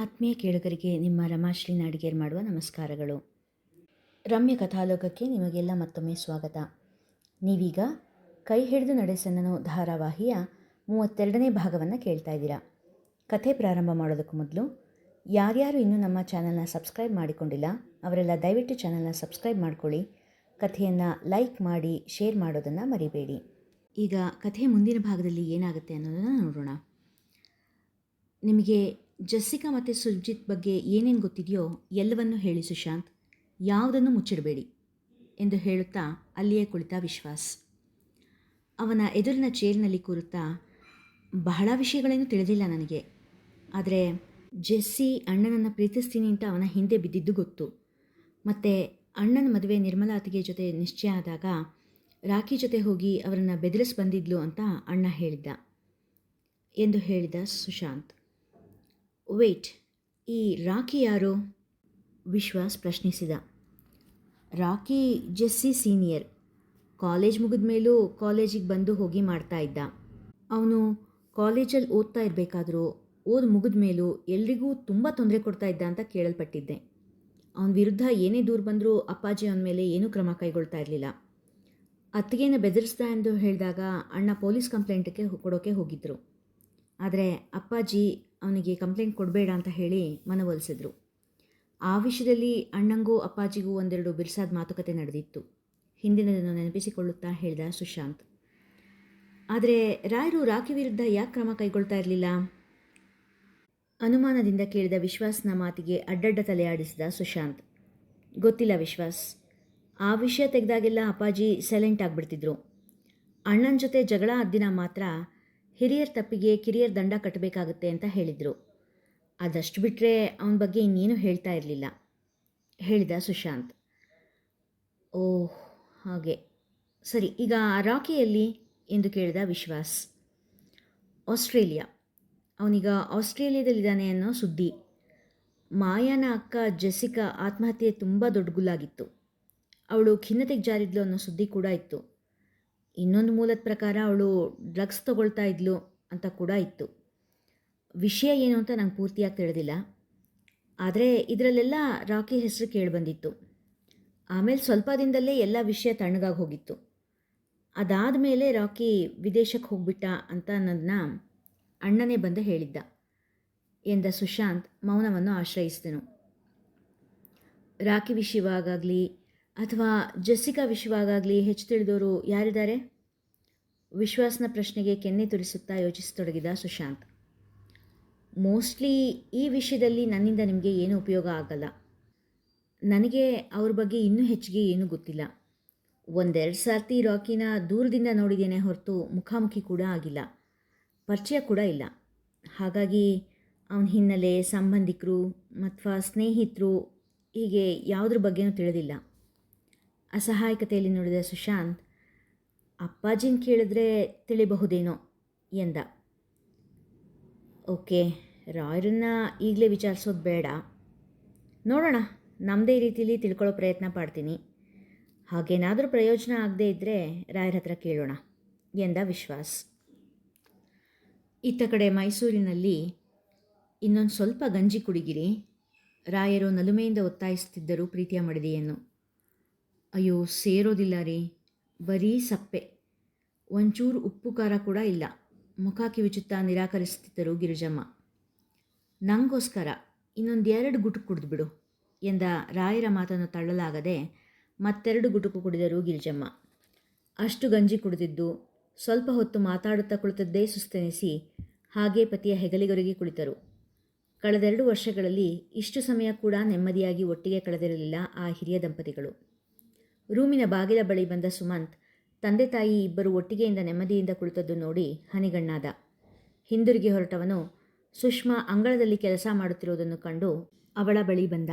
ಆತ್ಮೀಯ ಕೇಳುಗರಿಗೆ ನಿಮ್ಮ ರಮಾಶ್ರೀ ನಾಡಿಗೇರ್ ಮಾಡುವ ನಮಸ್ಕಾರಗಳು. ರಮ್ಯ ಕಥಾಲೋಕಕ್ಕೆ ನಿಮಗೆಲ್ಲ ಮತ್ತೊಮ್ಮೆ ಸ್ವಾಗತ. ನೀವೀಗ ಕೈ ಹಿಡಿದು ನಡೆಸನ್ನೋ ಧಾರಾವಾಹಿಯ ಮೂವತ್ತೆರಡನೇ ಭಾಗವನ್ನು ಕೇಳ್ತಾ ಇದ್ದೀರಾ. ಕಥೆ ಪ್ರಾರಂಭ ಮಾಡೋದಕ್ಕೂ ಮೊದಲು ಯಾರ್ಯಾರು ಇನ್ನೂ ನಮ್ಮ ಚಾನಲ್ನ ಸಬ್ಸ್ಕ್ರೈಬ್ ಮಾಡಿಕೊಂಡಿಲ್ಲ, ಅವರೆಲ್ಲ ದಯವಿಟ್ಟು ಚಾನಲ್ನ ಸಬ್ಸ್ಕ್ರೈಬ್ ಮಾಡ್ಕೊಳ್ಳಿ. ಕಥೆಯನ್ನು ಲೈಕ್ ಮಾಡಿ, ಶೇರ್ ಮಾಡೋದನ್ನು ಮರಿಬೇಡಿ. ಈಗ ಕಥೆಯ ಮುಂದಿನ ಭಾಗದಲ್ಲಿ ಏನಾಗುತ್ತೆ ಅನ್ನೋದನ್ನು ನೋಡೋಣ. ನಿಮಗೆ ಜಸ್ಸಿಕಾ ಮತ್ತು ಸುಜಿತ್ ಬಗ್ಗೆ ಏನೇನು ಗೊತ್ತಿದೆಯೋ ಎಲ್ಲವನ್ನೂ ಹೇಳಿ ಸುಶಾಂತ್. ಯಾವುದನ್ನು ಮುಚ್ಚಿಡಬೇಡಿ ಎಂದು ಹೇಳುತ್ತಾ ಅಲ್ಲಿಯೇ ಕುಳಿತ ವಿಶ್ವಾಸ್. ಅವನ ಎದುರಿನ ಚೇರ್ನಲ್ಲಿ ಕೂರುತ್ತಾ, ಬಹಳ ವಿಷಯಗಳೇನು ತಿಳಿದಿಲ್ಲ ನನಗೆ. ಆದರೆ ಜೆಸ್ಸಿ ಅಣ್ಣನನ್ನು ಪ್ರೀತಿಸ್ತೀನಿ ಅಂತ ಅವನ ಹಿಂದೆ ಬಿದ್ದಿದ್ದು ಗೊತ್ತು. ಮತ್ತು ಅಣ್ಣನ ಮದುವೆ ನಿರ್ಮಲಾತಿಗೆ ಜೊತೆ ನಿಶ್ಚಯ ಆದಾಗ ರಾಖಿ ಜೊತೆ ಹೋಗಿ ಅವರನ್ನು ಬೆದರಿಸಿ ಬಂದಿದ್ಲು ಅಂತ ಅಣ್ಣ ಹೇಳಿದ್ದ, ಎಂದು ಹೇಳಿದ ಸುಶಾಂತ್. ವೇಟ್ ಈ ರಾಕಿ ಯಾರು? ವಿಶ್ವಾಸ್ ಪ್ರಶ್ನಿಸಿದ. Rakhi Jessie senior. ಕಾಲೇಜ್ ಮುಗಿದ ಮೇಲೂ ಕಾಲೇಜಿಗೆ ಬಂದು ಹೋಗಿ ಮಾಡ್ತಾ ಇದ್ದ. ಅವನು ಕಾಲೇಜಲ್ಲಿ ಓದ್ತಾ ಇರಬೇಕಾದರೂ ಓದು ಮುಗಿದ ಮೇಲೂ ಎಲ್ರಿಗೂ ತುಂಬ ತೊಂದರೆ ಕೊಡ್ತಾ ಇದ್ದ ಅಂತ ಕೇಳಲ್ಪಟ್ಟಿದ್ದೆ. ಅವನ ವಿರುದ್ಧ ಏನೇ ದೂರ ಬಂದರೂ ಅಪ್ಪಾಜಿ ಅವನ ಮೇಲೆ ಏನೂ ಕ್ರಮ ಕೈಗೊಳ್ತಾ ಇರಲಿಲ್ಲ. ಅತ್ತಿಗೆನ ಬೆದರಿಸ್ದ ಎಂದು ಹೇಳಿದಾಗ ಅಣ್ಣ ಪೊಲೀಸ್ ಕಂಪ್ಲೇಂಟ್ಗೆ ಕೊಡೋಕೆ ಹೋಗಿದ್ದರು ಆದರೆ ಅಪ್ಪಾಜಿ ಅವನಿಗೆ ಕಂಪ್ಲೇಂಟ್ ಕೊಡಬೇಡ ಅಂತ ಹೇಳಿ ಮನವೊಲಿಸಿದ್ರು. ಆ ವಿಷಯದಲ್ಲಿ ಅಣ್ಣಂಗೂ ಅಪ್ಪಾಜಿಗೂ ಒಂದೆರಡು ಬಿರ್ಸಾದ ಮಾತುಕತೆ ನಡೆದಿತ್ತು. ಹಿಂದಿನದನ್ನು ನೆನಪಿಸಿಕೊಳ್ಳುತ್ತಾ ಹೇಳಿದ ಸುಶಾಂತ್. ಆದರೆ ರಾಯರು ರಾಖಿ ವಿರುದ್ಧ ಯಾಕೆ ಕ್ರಮ ಕೈಗೊಳ್ತಾ ಇರಲಿಲ್ಲ? ಅನುಮಾನದಿಂದ ಕೇಳಿದ ವಿಶ್ವಾಸ್ನ ಮಾತಿಗೆ ಅಡ್ಡಡ್ಡ ತಲೆಯಾಡಿಸಿದ ಸುಶಾಂತ್. ಗೊತ್ತಿಲ್ಲ ವಿಶ್ವಾಸ್, ಆ ವಿಷಯ ತೆಗೆದಾಗೆಲ್ಲ ಅಪ್ಪಾಜಿ ಸೈಲೆಂಟ್ ಆಗಿಬಿಡ್ತಿದ್ರು. ಅಣ್ಣನ ಜೊತೆ ಜಗಳ ದಿನ ಮಾತ್ರ ಹಿರಿಯರ ತಪ್ಪಿಗೆ ಕಿರಿಯರ ದಂಡ ಕಟ್ಟಬೇಕಾಗುತ್ತೆ ಅಂತ ಹೇಳಿದರು. ಅದಷ್ಟು ಬಿಟ್ಟರೆ ಅವನ ಬಗ್ಗೆ ಇನ್ನೇನು ಹೇಳ್ತಾ ಇರಲಿಲ್ಲ. ಹೇಳಿದ ಸುಶಾಂತ್. ಓಹ್, ಹಾಗೆ. ಸರಿ, ಈಗ ರಾಕಿಯಲ್ಲಿ ಎಂದು ಕೇಳಿದ ವಿಶ್ವಾಸ್. ಆಸ್ಟ್ರೇಲಿಯಾ. ಅವನೀಗ ಆಸ್ಟ್ರೇಲಿಯಾದಲ್ಲಿದ್ದಾನೆ ಅನ್ನೋ ಸುದ್ದಿ. ಮಾಯಾನ ಅಕ್ಕ ಜೆಸಿಕಾ ಆತ್ಮಹತ್ಯೆ ತುಂಬ ದೊಡ್ಡ ಗುಲ್ಲಾಗಿತ್ತು. ಅವಳು ಖಿನ್ನತೆಗೆ ಜಾರಿದ್ಲು ಅನ್ನೋ ಸುದ್ದಿ ಕೂಡ ಇತ್ತು. ಇನ್ನೊಂದು ಮೂಲದ ಪ್ರಕಾರ ಅವಳು ಡ್ರಗ್ಸ್ ತಗೊಳ್ತಾ ಇದ್ಲು ಅಂತ ಕೂಡ ಇತ್ತು. ವಿಷಯ ಏನು ಅಂತ ನಂಗೆ ಪೂರ್ತಿಯಾಗಿ ತಿಳಿದಿಲ್ಲ. ಆದರೆ ಇದರಲ್ಲೆಲ್ಲ ರಾಕಿ ಹೆಸರು ಕೇಳಿಬಂದಿತ್ತು ಆಮೇಲೆ ಸ್ವಲ್ಪ ದಿನದಲ್ಲೇ ಎಲ್ಲ ವಿಷಯ ತಣ್ಣಗಾಗಿ ಹೋಗಿತ್ತು. ಅದಾದ ಮೇಲೆ ರಾಕಿ ವಿದೇಶಕ್ಕೆ ಹೋಗ್ಬಿಟ್ಟ ಅಂತ ನನ್ನ ಅಣ್ಣನೇ ಬಂದು ಹೇಳಿದ್ದ. ಎಂದ ಸುಶಾಂತ್ ಮೌನವನ್ನು ಆಶ್ರಯಿಸಿದನು. ರಾಕಿ ವಿಷಯವಾಗಲಿ ಅಥವಾ ಜೆಸ್ಸಿಕಾ ವಿಶ್ವಾಗಾಗಲಿ ಹೆಚ್ಚು ತಿಳಿದವರು ಯಾರಿದ್ದಾರೆ? ವಿಶ್ವಾಸನ ಪ್ರಶ್ನೆಗೆ ಕೆನ್ನೆ ತುರಿಸುತ್ತಾ ಯೋಚಿಸತೊಡಗಿದ ಸುಶಾಂತ್. ಮೋಸ್ಟ್ಲಿ ಈ ವಿಷಯದಲ್ಲಿ ನನ್ನಿಂದ ನಿಮಗೆ ಏನೂ ಉಪಯೋಗ ಆಗಲ್ಲ. ನನಗೆ ಅವ್ರ ಬಗ್ಗೆ ಇನ್ನೂ ಹೆಚ್ಚಿಗೆ ಏನೂ ಗೊತ್ತಿಲ್ಲ. ಒಂದೆರಡು ಸರ್ತಿ ರಾಕಿನ ದೂರದಿಂದ ನೋಡಿದ್ದೇನೆ ಹೊರತು ಮುಖಾಮುಖಿ ಕೂಡ ಆಗಿಲ್ಲ. ಪರಿಚಯ ಕೂಡ ಇಲ್ಲ. ಹಾಗಾಗಿ ಅವನ ಹಿನ್ನೆಲೆ, ಸಂಬಂಧಿಕರು ಅಥವಾ ಸ್ನೇಹಿತರು ಹೀಗೆ ಯಾವುದ್ರ ಬಗ್ಗೆನೂ ತಿಳಿದಿಲ್ಲ. ಅಸಹಾಯಕತೆಯಲ್ಲಿ ನುಡಿದ ಸುಶಾಂತ್, ಅಪ್ಪಾಜಿನ ಕೇಳಿದ್ರೆ ತಿಳಿಬಹುದೇನೋ ಎಂದ. ಓಕೆ, ರಾಯರನ್ನ ಈಗಲೇ ವಿಚಾರಿಸೋದು ಬೇಡ. ನೋಡೋಣ ನಮ್ಮದೇ ರೀತಿಯಲ್ಲಿ ತಿಳ್ಕೊಳ್ಳೋ ಪ್ರಯತ್ನ ಪಡ್ತೀನಿ ಹಾಗೇನಾದರೂ ಪ್ರಯೋಜನ ಆಗದೇ ಇದ್ದರೆ ರಾಯರ ಹತ್ರ ಕೇಳೋಣ ಎಂದ ವಿಶ್ವಾಸ್. ಇತ್ತ ಕಡೆ ಮೈಸೂರಿನಲ್ಲಿ ಇನ್ನೊಂದು ಸ್ವಲ್ಪ ಗಂಜಿ ಕುಡಿಗಿರಿ, ರಾಯರು ನಲುಮೆಯಿಂದ ಒತ್ತಾಯಿಸುತ್ತಿದ್ದರು ಪ್ರೀತಿಯ ಮಡದಿಯನ್ನು. ಅಯ್ಯೋ, ಸೇರೋದಿಲ್ಲ ರೀ. ಬರೀ ಸಪ್ಪೆ. ಒಂಚೂರು ಉಪ್ಪು ಖಾರ ಕೂಡ ಇಲ್ಲ. ಮುಖ ಕಿವಿಚುತ್ತಾ ನಿರಾಕರಿಸುತ್ತಿದ್ದರು ಗಿರಿಜಮ್ಮ. ನಂಗೋಸ್ಕರ ಇನ್ನೊಂದು ಎರಡು ಗುಟುಕು ಕುಡಿದ್ಬಿಡು ಎಂದ ರಾಯರ ಮಾತನ್ನು ತಳ್ಳಲಾಗದೆ ಮತ್ತೆರಡು ಗುಟುಕು ಕುಡಿದರು ಗಿರಿಜಮ್ಮ. ಅಷ್ಟು ಗಂಜಿ ಕುಡಿದಿದ್ದು ಸ್ವಲ್ಪ ಹೊತ್ತು ಮಾತಾಡುತ್ತಾ ಕುಳಿತದ್ದೇ ಸುಸ್ತೆನಿಸಿ ಹಾಗೇ ಪತಿಯ ಹೆಗಲಿಗೊರಗಿ ಕುಳಿತರು. ಕಳೆದೆರಡು ವರ್ಷಗಳಲ್ಲಿ ಇಷ್ಟು ಸಮಯ ಕೂಡ ನೆಮ್ಮದಿಯಾಗಿ ಒಟ್ಟಿಗೆ ಕಳೆದಿರಲಿಲ್ಲ ಆ ಹಿರಿಯ ದಂಪತಿಗಳು. ರೂಮಿನ ಬಾಗಿಲ ಬಳಿ ಬಂದ ಸುಮಂತ್, ತಂದೆ ತಾಯಿ ಇಬ್ಬರು ಒಟ್ಟಿಗೆಯಿಂದ ನೆಮ್ಮದಿಯಿಂದ ಕುಳಿತದ್ದು ನೋಡಿ ಹನಿಗಣ್ಣಾದ. ಹಿಂದಿರುಗಿ ಹೊರಟವನು, ಸುಷ್ಮಾ ಅಂಗಳದಲ್ಲಿ ಕೆಲಸ ಮಾಡುತ್ತಿರುವುದನ್ನು ಕಂಡು ಅವಳ ಬಳಿ ಬಂದ.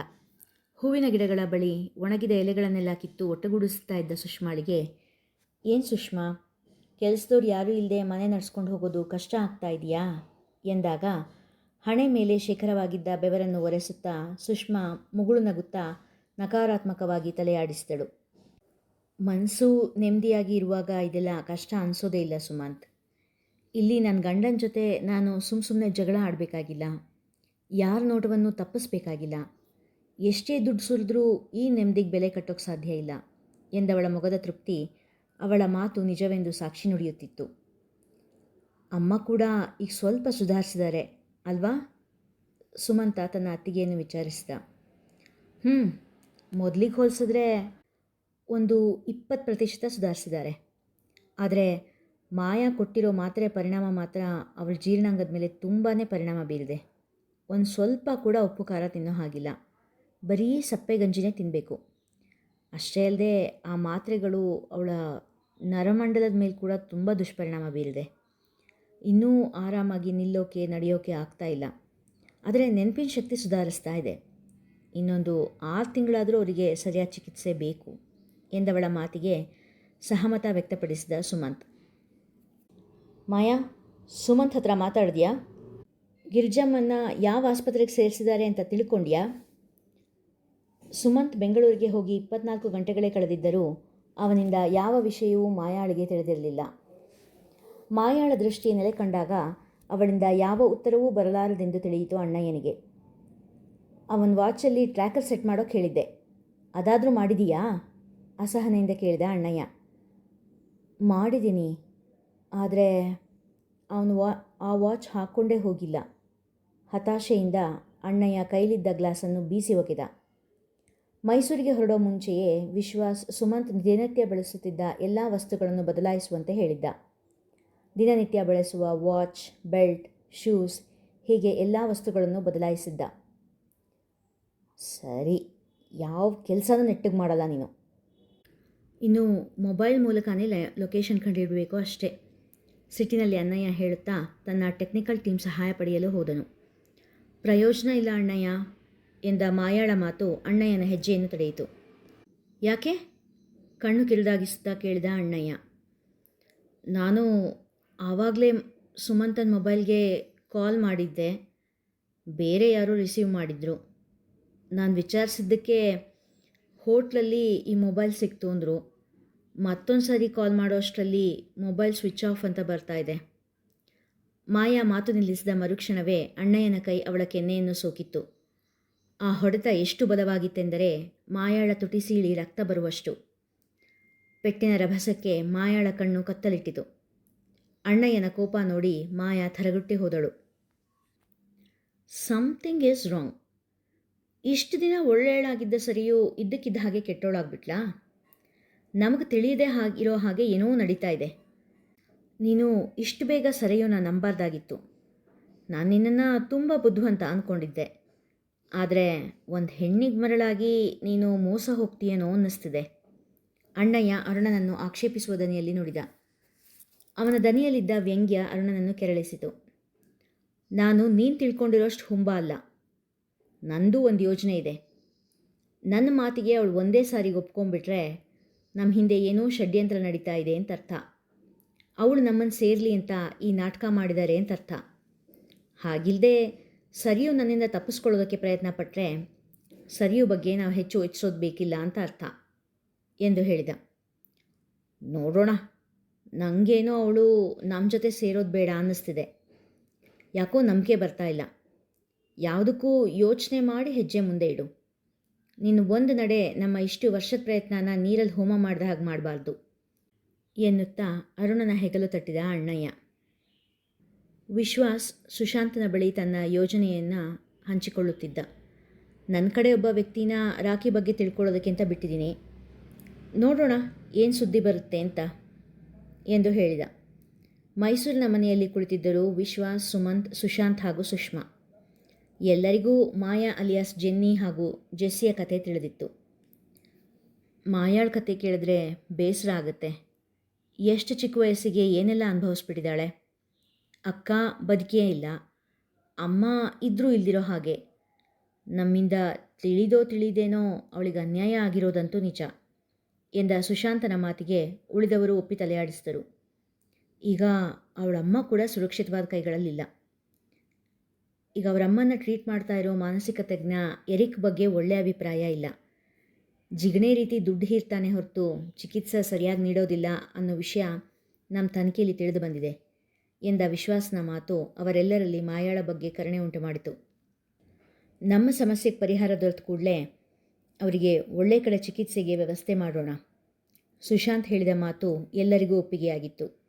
ಹೂವಿನ ಗಿಡಗಳ ಬಳಿ ಒಣಗಿದ ಎಲೆಗಳನ್ನೆಲ್ಲ ಕಿತ್ತು ಒಟ್ಟುಗೂಡಿಸ್ತಾ ಇದ್ದ ಸುಷ್ಮಾಳಿಗೆ, ಏನು ಸುಷ್ಮಾ, ಕೆಲಸದವ್ರು ಯಾರೂ ಇಲ್ಲದೆ ಮನೆ ನಡೆಸ್ಕೊಂಡು ಹೋಗೋದು ಕಷ್ಟ ಆಗ್ತಾ ಇದೆಯಾ? ಎಂದಾಗ, ಹಣೆ ಮೇಲೆ ಶಿಖರವಾಗಿದ್ದ ಬೆವರನ್ನು ಒರೆಸುತ್ತಾ ಸುಷ್ಮಾ ಮುಗುಳು ನಗುತ್ತಾ ನಕಾರಾತ್ಮಕವಾಗಿ ತಲೆಯಾಡಿಸಿದಳು. ಮನಸ್ಸು ನೆಮ್ಮದಿಯಾಗಿ ಇರುವಾಗ ಇದೆಲ್ಲ ಕಷ್ಟ ಅನಿಸೋದೇ ಇಲ್ಲ ಸುಮಂತ್. ಇಲ್ಲಿ ನನ್ನ ಗಂಡನ ಜೊತೆ ನಾನು ಸುಮ್ಮ ಸುಮ್ಮನೆ ಜಗಳ ಆಡಬೇಕಾಗಿಲ್ಲ. ಯಾರ ನೋಟವನ್ನು ತಪ್ಪಿಸ್ಬೇಕಾಗಿಲ್ಲ. ಎಷ್ಟೇ ದುಡ್ಡು ಸುರಿದ್ರೂ ಈ ನೆಮ್ಮದಿಗೆ ಬೆಲೆ ಕಟ್ಟೋಕ್ಕೆ ಸಾಧ್ಯ ಇಲ್ಲ ಎಂದವಳ ಮೊಗದ ತೃಪ್ತಿ ಅವಳ ಮಾತು ನಿಜವೆಂದು ಸಾಕ್ಷಿ ನುಡಿಯುತ್ತಿತ್ತು. ಅಮ್ಮ ಕೂಡ ಈಗ ಸ್ವಲ್ಪ ಸುಧಾರಿಸಿದ್ದಾರೆ ಅಲ್ವಾ? ಸುಮಂತ ತನ್ನ ಅತ್ತಿಗೆಯನ್ನು ವಿಚಾರಿಸಿದ. ಹ್ಞೂ ಮೊದಲಿಗೆ ಹೋಲಿಸಿದ್ರೆ ಒಂದು ಇಪ್ಪತ್ತು ಪ್ರತಿಶತ ಸುಧಾರಿಸಿದ್ದಾರೆ. ಆದರೆ ಮಾಯಾ ಕೊಟ್ಟಿರೋ ಮಾತ್ರೆ ಪರಿಣಾಮ ಮಾತ್ರ ಅವಳ ಜೀರ್ಣಾಂಗದ ಮೇಲೆ ತುಂಬಾ ಪರಿಣಾಮ ಬೀರಿದೆ. ಒಂದು ಸ್ವಲ್ಪ ಕೂಡ ಉಪ್ಪು ಖಾರ ತಿನ್ನೋ ಹಾಗಿಲ್ಲ. ಬರೀ ಸಪ್ಪೆ ಗಂಜಿನೇ ತಿನ್ನಬೇಕು ಅಷ್ಟೇ ಅಲ್ಲದೆ ಆ ಮಾತ್ರೆಗಳು ಅವಳ ನರಮಂಡಲದ ಮೇಲೆ ಕೂಡ ತುಂಬ ದುಷ್ಪರಿಣಾಮ ಬೀರಿದೆ. ಇನ್ನೂ ಆರಾಮಾಗಿ ನಿಲ್ಲೋಕೆ, ನಡೆಯೋಕೆ ಆಗ್ತಾ ಇಲ್ಲ. ಆದರೆ ನೆನಪಿನ ಶಕ್ತಿ ಸುಧಾರಿಸ್ತಾ ಇದೆ. ಇನ್ನೊಂದು ಆರು ತಿಂಗಳಾದರೂ ಅವರಿಗೆ ಸರಿಯಾದ ಚಿಕಿತ್ಸೆ ಬೇಕು. ಎಂದವಳ ಮಾತಿಗೆ ಸಹಮತ ವ್ಯಕ್ತಪಡಿಸಿದ ಸುಮಂತ್. ಮಾಯಾ, ಸುಮಂತ್ ಹತ್ರ ಮಾತಾಡಿದ್ಯಾ? ಗಿರ್ಜಮ್ಮನ್ನ ಯಾವ ಆಸ್ಪತ್ರೆಗೆ ಸೇರಿಸಿದ್ದಾರೆ ಅಂತ ತಿಳ್ಕೊಂಡ್ಯಾ? ಸುಮಂತ್ ಬೆಂಗಳೂರಿಗೆ ಹೋಗಿ ಇಪ್ಪತ್ನಾಲ್ಕು ಗಂಟೆಗಳೇ ಕಳೆದಿದ್ದರೂ ಅವನಿಂದ ಯಾವ ವಿಷಯವೂ ಮಾಯಾಳಿಗೆ ತಿಳಿದಿರಲಿಲ್ಲ. ಮಾಯಾಳ ದೃಷ್ಟಿ ನೆಲೆ ಕಂಡಾಗ ಅವಳಿಂದ ಯಾವ ಉತ್ತರವೂ ಬರಲಾರದೆಂದು ತಿಳಿಯಿತು ಅಣ್ಣಯ್ಯನಿಗೆ. ಅವನ ವಾಚಲ್ಲಿ ಟ್ರ್ಯಾಕರ್ ಸೆಟ್ ಮಾಡೋಕ್ಕೆ ಹೇಳಿದ್ದೆ. ಅದಾದರೂ ಮಾಡಿದೀಯಾ? ಅಸಹನೆಯಿಂದ ಕೇಳಿದ, ಅಣ್ಣಯ್ಯ, ಮಾಡಿದ್ದೀನಿ, ಆದರೆ ಅವನು ವಾ, ಆ ವಾಚ್ ಹಾಕ್ಕೊಂಡೇ ಹೋಗಿಲ್ಲ. ಹತಾಶೆಯಿಂದ ಅಣ್ಣಯ್ಯ ಕೈಲಿದ್ದ ಗ್ಲಾಸನ್ನು ಬೀಸಿ ಒಗೆದ. ಮೈಸೂರಿಗೆ ಹೊರಡೋ ಮುಂಚೆಯೇ ವಿಶ್ವಾಸ್, ಸುಮಂತ್ ದಿನನಿತ್ಯ ಬಳಸುತ್ತಿದ್ದ ಎಲ್ಲ ವಸ್ತುಗಳನ್ನು ಬದಲಾಯಿಸುವಂತೆ ಹೇಳಿದ್ದ. ದಿನನಿತ್ಯ ಬಳಸುವ ವಾಚ್, ಬೆಲ್ಟ್, ಶೂಸ್, ಹೀಗೆ ಎಲ್ಲ ವಸ್ತುಗಳನ್ನು ಬದಲಾಯಿಸಿದ್ದ. ಸರಿ, ಯಾವ ಕೆಲಸನೂ ನೆಟ್ಟಿಗೆ ಮಾಡಲ್ಲ ನೀನು. ಇನ್ನು ಮೊಬೈಲ್ ಮೂಲಕನೇ ಲೊಕೇಶನ್ ಕಂಡುಹಿಡಬೇಕು ಅಷ್ಟೇ. ಸಿಟಿನಲ್ಲಿ ಅಣ್ಣಯ್ಯ ಹೇಳುತ್ತಾ, ತನ್ನ ಟೆಕ್ನಿಕಲ್ ಟೀಮ್ ಸಹಾಯ ಪಡೆಯಲು ಹೋದನು. ಪ್ರಯೋಜನ ಇಲ್ಲ ಅಣ್ಣಯ್ಯ ಎಂದ ಮಾಯಾಳ ಮಾತು ಅಣ್ಣಯ್ಯನ ಹೆಜ್ಜೆಯನ್ನು ತಡೆಯಿತು. ಯಾಕೆ? ಕಣ್ಣು ಕಿರಿದಾಗಿಸುತ್ತಾ ಕೇಳಿದ ಅಣ್ಣಯ್ಯ. ನಾನು ಆವಾಗಲೇ ಸುಮಂತನ ಮೊಬೈಲ್ಗೆ ಕಾಲ್ ಮಾಡಿದ್ದೆ. ಬೇರೆ ಯಾರೋ ರಿಸೀವ್ ಮಾಡಿದ್ರು. ನಾನು ವಿಚಾರಿಸಿದ್ದಕ್ಕೆ ಹೋಟ್ಲಲ್ಲಿ ಈ ಮೊಬೈಲ್ ಸಿಕ್ತು ಅಂದರು. ಮತ್ತೊಂದು ಸಾರಿ ಕಾಲ್ ಮಾಡೋ ಅಷ್ಟರಲ್ಲಿ ಮೊಬೈಲ್ ಸ್ವಿಚ್ ಆಫ್ ಅಂತ ಬರ್ತಾ ಇದೆ. ಮಾಯಾ ಮಾತು ನಿಲ್ಲಿಸಿದ ಮರುಕ್ಷಣವೇ ಅಣ್ಣಯ್ಯನ ಕೈ ಅವಳ ಕೆನ್ನೆಯನ್ನು ಸೋಕಿತ್ತು. ಆ ಹೊಡೆತ ಎಷ್ಟು ಬಲವಾಗಿತ್ತೆಂದರೆ ಮಾಯಾಳ ತುಟಿ ಸೀಳಿ ರಕ್ತ ಬರುವಷ್ಟು. ಪೆಟ್ಟಿನ ರಭಸಕ್ಕೆ ಮಾಯಾಳ ಕಣ್ಣು ಕತ್ತಲಿಟ್ಟಿತು. ಅಣ್ಣಯ್ಯನ ಕೋಪ ನೋಡಿ ಮಾಯಾ ಥರಗುಟ್ಟಿ ಹೋದಳು. ಸಮಥಿಂಗ್ ಈಸ್ ರಾಂಗ್ ಇಷ್ಟು ದಿನ ಒಳ್ಳೆಯಳಾಗಿದ್ದ ಸರಿಯೂ ಇದ್ದಕ್ಕಿದ್ದ ಹಾಗೆ ಕೆಟ್ಟೋಳಾಗ್ಬಿಟ್ಲಾ? ನಮಗೆ ತಿಳಿಯದೆ ಹಾಗಿರೋ ಹಾಗೆ ಏನೋ ನಡೀತಾ ಇದೆ. ನೀನು ಇಷ್ಟು ಬೇಗ ಸರಿಯೋನ ನಂಬಾರ್ದಾಗಿತ್ತು. ನಾನು ನಿನ್ನನ್ನು ತುಂಬ ಬುದ್ಧಿವಂತ ಅಂದ್ಕೊಂಡಿದ್ದೆ ಆದರೆ ಒಂದು ಹೆಣ್ಣಿಗೆ ಮರಳಾಗಿ ನೀನು ಮೋಸ ಹೋಗ್ತೀಯೇನೋ ಅನ್ನಿಸ್ತಿದೆ. ಅಣ್ಣಯ್ಯ ಅರುಣನನ್ನು ಆಕ್ಷೇಪಿಸುವ ದನಿಯಲ್ಲಿ ನುಡಿದ. ಅವನ ದನಿಯಲ್ಲಿದ್ದ ವ್ಯಂಗ್ಯ ಅರುಣನನ್ನು ಕೆರಳಿಸಿತು. ನಾನು ನೀನು ತಿಳ್ಕೊಂಡಿರೋಷ್ಟು ಹುಂಬ ಅಲ್ಲ. ನಂದು ಒಂದು ಯೋಜನೆ ಇದೆ. ನನ್ನ ಮಾತಿಗೆ ಅವಳು ಒಂದೇ ಸಾರಿಗೆ ಒಪ್ಕೊಂಡ್ಬಿಟ್ರೆ ನಮ್ಮ ಹಿಂದೆ ಏನೋ ಷಡ್ಯಂತ್ರ ನಡೀತಾ ಇದೆ ಅಂತ ಅರ್ಥ. ಅವಳು ನಮ್ಮನ್ನು ಸೇರಲಿ ಅಂತ ಈ ನಾಟಕ ಮಾಡಿದ್ದಾರೆ ಅಂತ ಅರ್ಥ. ಹಾಗಿಲ್ಲದೆ ಸರಿಯು ನನ್ನಿಂದ ತಪ್ಪಿಸ್ಕೊಳ್ಳೋದಕ್ಕೆ ಪ್ರಯತ್ನ ಪಟ್ಟರೆ ಸರಿಯು ಬಗ್ಗೆ ನಾವು ಹೆಚ್ಚು ಯೋಚಿಸೋದು ಬೇಕಿಲ್ಲ ಅಂತ ಅರ್ಥ ಎಂದು ಹೇಳಿದ. ನೋಡೋಣ ನನಗೇನೋ ಅವಳು ನಮ್ಮ ಜೊತೆ ಸೇರೋದು ಬೇಡ ಅನ್ನಿಸ್ತಿದೆ. ಯಾಕೋ ನಂಬಿಕೆ ಬರ್ತಾ ಇಲ್ಲ. ಯಾವುದಕ್ಕೂ ಯೋಚನೆ ಮಾಡಿ ಹೆಜ್ಜೆ ಮುಂದೆ ಇಡು. ನೀನು ಒಂದು ನಡೆ ನಮ್ಮ ಇಷ್ಟು ವರ್ಷದ ಪ್ರಯತ್ನನ ನೀರಲ್ಲಿ ಹೋಮ ಮಾಡಿದ ಹಾಗೆ ಮಾಡಬಾರ್ದು ಎನ್ನುತ್ತಾ ಅರುಣನ ಹೆಗಲು ತಟ್ಟಿದ ಅಣ್ಣಯ್ಯ. ವಿಶ್ವಾಸ್ ಸುಶಾಂತನ ಬಳಿ ತನ್ನ ಯೋಜನೆಯನ್ನು ಹಂಚಿಕೊಳ್ಳುತ್ತಿದ್ದ. ನನ್ನ ಕಡೆ ಒಬ್ಬ ವ್ಯಕ್ತಿನ ರಾಖಿ ಬಗ್ಗೆ ತಿಳ್ಕೊಳ್ಳೋದಕ್ಕಿಂತ ಬಿಟ್ಟಿದ್ದೀನಿ. ನೋಡೋಣ ಏನು ಸುದ್ದಿ ಬರುತ್ತೆ ಅಂತ ಎಂದು ಹೇಳಿದ. ಮೈಸೂರಿನ ಮನೆಯಲ್ಲಿ ಕುಳಿತಿದ್ದರು ವಿಶ್ವಾಸ್, ಸುಮಂತ್, ಸುಶಾಂತ್ ಹಾಗೂ ಸುಷ್ಮಾ. ಎಲ್ಲರಿಗೂ ಮಾಯಾ ಅಲಿಯಾಸ್ ಜೆನ್ನಿ ಹಾಗೂ ಜೆಸ್ಸಿಯ ಕತೆ ತಿಳಿದಿತ್ತು. ಮಾಯಾಳ ಕತೆ ಕೇಳಿದ್ರೆ ಬೇಸರ ಆಗುತ್ತೆ. ಎಷ್ಟು ಚಿಕ್ಕ ವಯಸ್ಸಿಗೆ ಏನೆಲ್ಲ ಅನುಭವಿಸ್ಬಿಟ್ಟಿದ್ದಾಳೆ? ಅಕ್ಕ ಬದುಕಿಯೇ ಇಲ್ಲ. ಅಮ್ಮ ಇದ್ದರೂ ಇಲ್ದಿರೋ ಹಾಗೆ. ನಮ್ಮಿಂದ ತಿಳಿದೋ ತಿಳಿದೇನೋ ಅವಳಿಗೆ ಅನ್ಯಾಯ ಆಗಿರೋದಂತೂ ನಿಜ ಎಂದ ಸುಶಾಂತನ ಮಾತಿಗೆ ಉಳಿದವರು ಒಪ್ಪಿ ತಲೆಯಾಡಿಸಿದರು. ಈಗ ಅವಳಮ್ಮ ಕೂಡ ಸುರಕ್ಷಿತವಾದ ಕೈಗಳಲ್ಲಿಲ್ಲ. ಈಗ ಅವರಮ್ಮನ ಟ್ರೀಟ್ ಮಾಡ್ತಾ ಇರೋ ಮಾನಸಿಕ ತಜ್ಞ ಎರಿಕ್ ಬಗ್ಗೆ ಒಳ್ಳೆಯ ಅಭಿಪ್ರಾಯ ಇಲ್ಲ. ಜಿಗಣೆ ರೀತಿ ದುಡ್ಡು ಹೀರ್ತಾನೆ ಹೊರತು ಚಿಕಿತ್ಸೆ ಸರಿಯಾಗಿ ನೀಡೋದಿಲ್ಲ ಅನ್ನೋ ವಿಷಯ ನಮ್ಮ ತನಿಖೆಯಲ್ಲಿ ತಿಳಿದು ಬಂದಿದೆ. ಎಂದ ವಿಶ್ವಾಸನ ಮಾತು ಅವರೆಲ್ಲರಲ್ಲಿ ಮಾಯಾಳ ಬಗ್ಗೆ ಕರುಣೆ ಉಂಟು ಮಾಡಿತು. ನಮ್ಮ ಸಮಸ್ಯೆಗೆ ಪರಿಹಾರ ದೊರೆತ ಕೂಡಲೇ ಅವರಿಗೆ ಒಳ್ಳೆ ಕಡೆ ಚಿಕಿತ್ಸೆಗೆ ವ್ಯವಸ್ಥೆ ಮಾಡೋಣ. ಸುಶಾಂತ್ ಹೇಳಿದ ಮಾತು ಎಲ್ಲರಿಗೂ ಒಪ್ಪಿಗೆಯಾಗಿತ್ತು.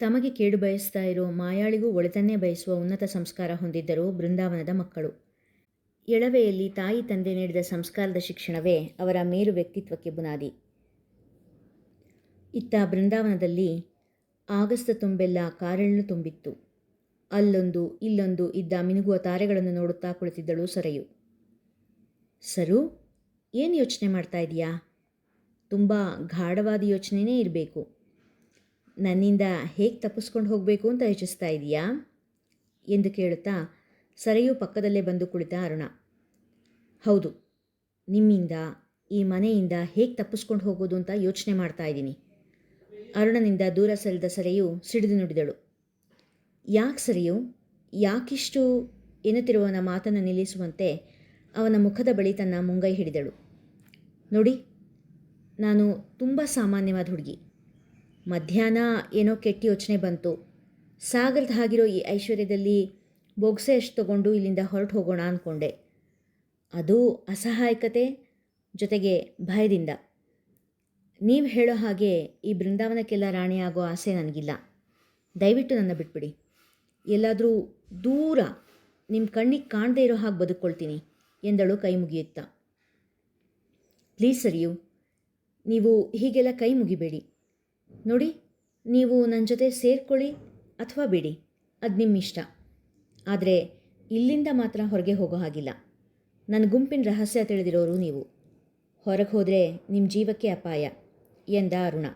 ತಮಗೆ ಕೇಡು ಬಯಸ್ತಾ ಇರೋ ಮಾಯಾಳಿಗೂ ಒಳಿತನ್ನೇ ಬಯಸುವ ಉನ್ನತ ಸಂಸ್ಕಾರ ಹೊಂದಿದ್ದರು ಬೃಂದಾವನದ ಮಕ್ಕಳು. ಎಳವೆಯಲ್ಲಿ ತಾಯಿ ತಂದೆ ನೀಡಿದ ಸಂಸ್ಕಾರದ ಶಿಕ್ಷಣವೇ ಅವರ ಮೇರು ವ್ಯಕ್ತಿತ್ವಕ್ಕೆ ಬುನಾದಿ. ಇತ್ತ ಬೃಂದಾವನದಲ್ಲಿ ಆಗಸ್ತ ತುಂಬೆಲ್ಲ ಕಾರೆಳ್ಳು ತುಂಬಿತ್ತು. ಅಲ್ಲೊಂದು, ಇಲ್ಲೊಂದು ಇದ್ದ ಮಿನುಗುವ ತಾರೆಗಳನ್ನು ನೋಡುತ್ತಾ ಕುಳಿತಿದ್ದಳು ಸರಯು. ಸರು, ಏನು ಯೋಚನೆ ಮಾಡ್ತಾ ಇದೆಯಾ? ತುಂಬ ಗಾಢವಾದ ಯೋಚನೆಯೇ ಇರಬೇಕು. ನನ್ನಿಂದ ಹೇಗೆ ತಪ್ಪಿಸ್ಕೊಂಡು ಹೋಗಬೇಕು ಅಂತ ಯೋಚಿಸ್ತಾ ಇದೀಯಾ? ಎಂದು ಕೇಳುತ್ತಾ ಸರೆಯು ಪಕ್ಕದಲ್ಲೇ ಬಂದು ಕುಳಿತ ಅರುಣ. ಹೌದು, ನಿಮ್ಮಿಂದ, ಈ ಮನೆಯಿಂದ ಹೇಗೆ ತಪ್ಪಿಸ್ಕೊಂಡು ಹೋಗೋದು ಅಂತ ಯೋಚನೆ ಮಾಡ್ತಾ ಇದ್ದೀನಿ. ಅರುಣನಿಂದ ದೂರ ಸರಿದ ಸರೆಯು ಸಿಡಿದು ನುಡಿದಳು. ಯಾಕೆ ಸರಿಯು? ಯಾಕಿಷ್ಟು ಎನ್ನುತ್ತಿರುವವನ ಮಾತನ್ನು ನಿಲ್ಲಿಸುವಂತೆ ಅವನ ಮುಖದ ಬಳಿ ತನ್ನ ಮುಂಗೈ ಹಿಡಿದಳು. ನೋಡಿ, ನಾನು ತುಂಬ ಸಾಮಾನ್ಯವಾದ ಹುಡುಗಿ. ಮಧ್ಯಾಹ್ನ ಏನೋ ಕೆಟ್ಟ ಯೋಚನೆ ಬಂತು. ಸಾಗರದ ಹಾಗಿರೋ ಈ ಐಶ್ವರ್ಯದಲ್ಲಿ ಬೊಗ್ಸೆ ಅಷ್ಟು ತಗೊಂಡು ಇಲ್ಲಿಂದ ಹೊರಟು ಹೋಗೋಣ ಅಂದ್ಕೊಂಡೆ ಅದು ಅಸಹಾಯಕತೆ ಜೊತೆಗೆ ಭಯದಿಂದ. ನೀವು ಹೇಳೋ ಹಾಗೆ ಈ ಬೃಂದಾವನಕ್ಕೆಲ್ಲ ರಾಣಿ ಆಗೋ ಆಸೆ ನನಗಿಲ್ಲ. ದಯವಿಟ್ಟು ನನ್ನ ಬಿಟ್ಬಿಡಿ. ಎಲ್ಲಾದರೂ ದೂರ ನಿಮ್ಮ ಕಣ್ಣಿಗೆ ಕಾಣದೇ ಇರೋ ಹಾಗೆ ಬದುಕೊಳ್ತೀನಿ ಎಂದಳು ಕೈ ಮುಗಿಯುತ್ತಾ. ಪ್ಲೀಸ್ ಸರಿಯು, ನೀವು ಹೀಗೆಲ್ಲ ಕೈ ಮುಗಿಬೇಡಿ. ನೋಡಿ, ನೀವು ನನ್ನ ಜೊತೆ ಸೇರ್ಕೊಳ್ಳಿ ಅಥವಾ ಬಿಡಿ, ಅದು ನಿಮ್ಮ ಇಷ್ಟ ಆದರೆ ಇಲ್ಲಿಂದ ಮಾತ್ರ ಹೊರಗೆ ಹೋಗೋ ಹಾಗಿಲ್ಲ. ನನ್ನ ಗುಂಪಿನ ರಹಸ್ಯ ತಿಳಿದಿರೋರು ನೀವು. ಹೊರಗೆ ಹೋದರೆ ನಿಮ್ಮ ಜೀವಕ್ಕೆ ಅಪಾಯ, ಎಂದ ಅರುಣ.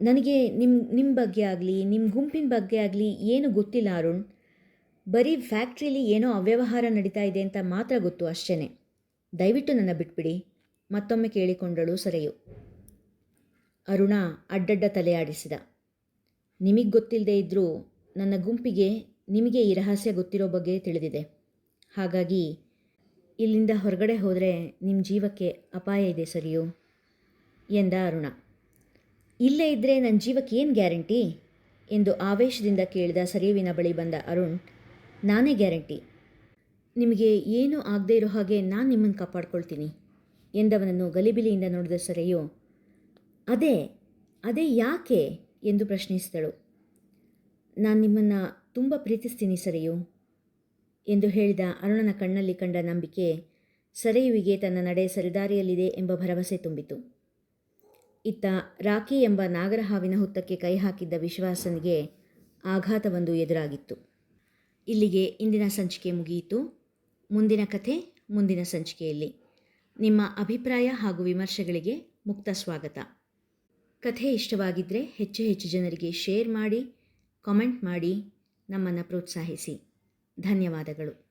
ನನಗೆ ನಿಮ್ಮ ನಿಮ್ಮ ಬಗ್ಗೆ ಆಗಲಿ ನಿಮ್ಮ ಗುಂಪಿನ ಬಗ್ಗೆ ಆಗಲಿ ಏನು ಗೊತ್ತಿಲ್ಲ ಅರುಣ್. ಬರೀ ಫ್ಯಾಕ್ಟ್ರಿಲಿ ಏನೋ ಅವ್ಯವಹಾರ ನಡೀತಾ ಇದೆ ಅಂತ ಮಾತ್ರ ಗೊತ್ತು ಅಷ್ಟೇ ದಯವಿಟ್ಟು ನನ್ನ ಬಿಟ್ಬಿಡಿ, ಮತ್ತೊಮ್ಮೆ ಕೇಳಿಕೊಂಡಳು ಸರೆಯು. ಅರುಣ ಅಡ್ಡಡ್ಡ ತಲೆಯಾಡಿಸಿದ. ನಿಮಗೆ ಗೊತ್ತಿಲ್ಲದೆ ಇದ್ದರೂ ನನ್ನ ಗುಂಪಿಗೆ ನಿಮಗೆ ಈ ರಹಸ್ಯ ಗೊತ್ತಿರೋ ಬಗ್ಗೆ ತಿಳಿದಿದೆ. ಹಾಗಾಗಿ ಇಲ್ಲಿಂದ ಹೊರಗಡೆ ಹೋದರೆ ನಿಮ್ಮ ಜೀವಕ್ಕೆ ಅಪಾಯ ಇದೆ ಸರಿಯೋ, ಎಂದ ಅರುಣ. ಇಲ್ಲೇ ಇದ್ದರೆ ನನ್ನ ಜೀವಕ್ಕೆ ಏನು ಗ್ಯಾರಂಟಿ? ಎಂದು ಆವೇಶದಿಂದ ಕೇಳಿದ ಸರಿಯುವಿನ ಬಳಿ ಬಂದ ಅರುಣ್, ನಾನೇ ಗ್ಯಾರಂಟಿ. ನಿಮಗೆ ಏನೂ ಆಗದೇ ಇರೋ ಹಾಗೆ ನಾನು ನಿಮ್ಮನ್ನು ಕಾಪಾಡ್ಕೊಳ್ತೀನಿ, ಎಂದವನನ್ನು ಗಲಿಬಿಲಿಯಿಂದ ನೋಡಿದ ಸರೆಯು ಅದೇ ಅದೇ ಯಾಕೆ ಎಂದು ಪ್ರಶ್ನಿಸಿದಳು. ನಾನು ನಿಮ್ಮನ್ನು ತುಂಬ ಪ್ರೀತಿಸ್ತೀನಿ ಸರಿಯು ಎಂದು ಹೇಳಿದ ಅರುಣನ ಕಣ್ಣಲ್ಲಿ ಕಂಡ ನಂಬಿಕೆ ಸರೆಯುವಿಗೆ ತನ್ನ ನಡೆ ಸರಿದಾರಿಯಲ್ಲಿದೆ ಎಂಬ ಭರವಸೆ ತುಂಬಿತು. ಇತ್ತ ರಾಕಿ ಎಂಬ ನಾಗರಹಾವಿನ ಹುತ್ತಕ್ಕೆ ಕೈ ಹಾಕಿದ್ದ ವಿಶ್ವಾಸನಿಗೆ ಆಘಾತವೊಂದು ಎದುರಾಗಿತ್ತು. ಇಲ್ಲಿಗೆ ಇಂದಿನ ಸಂಚಿಕೆ ಮುಗಿಯಿತು. ಮುಂದಿನ ಕಥೆ ಮುಂದಿನ ಸಂಚಿಕೆಯಲ್ಲಿ. ನಿಮ್ಮ ಅಭಿಪ್ರಾಯ ಹಾಗೂ ವಿಮರ್ಶೆಗಳಿಗೆ ಮುಕ್ತ ಸ್ವಾಗತ. ಕಥೆ ಇಷ್ಟವಾಗಿದ್ದರೆ ಹೆಚ್ಚು ಹೆಚ್ಚು ಜನರಿಗೆ ಶೇರ್ ಮಾಡಿ ಕಾಮೆಂಟ್ ಮಾಡಿ ನಮ್ಮನ್ನು ಪ್ರೋತ್ಸಾಹಿಸಿ. ಧನ್ಯವಾದಗಳು.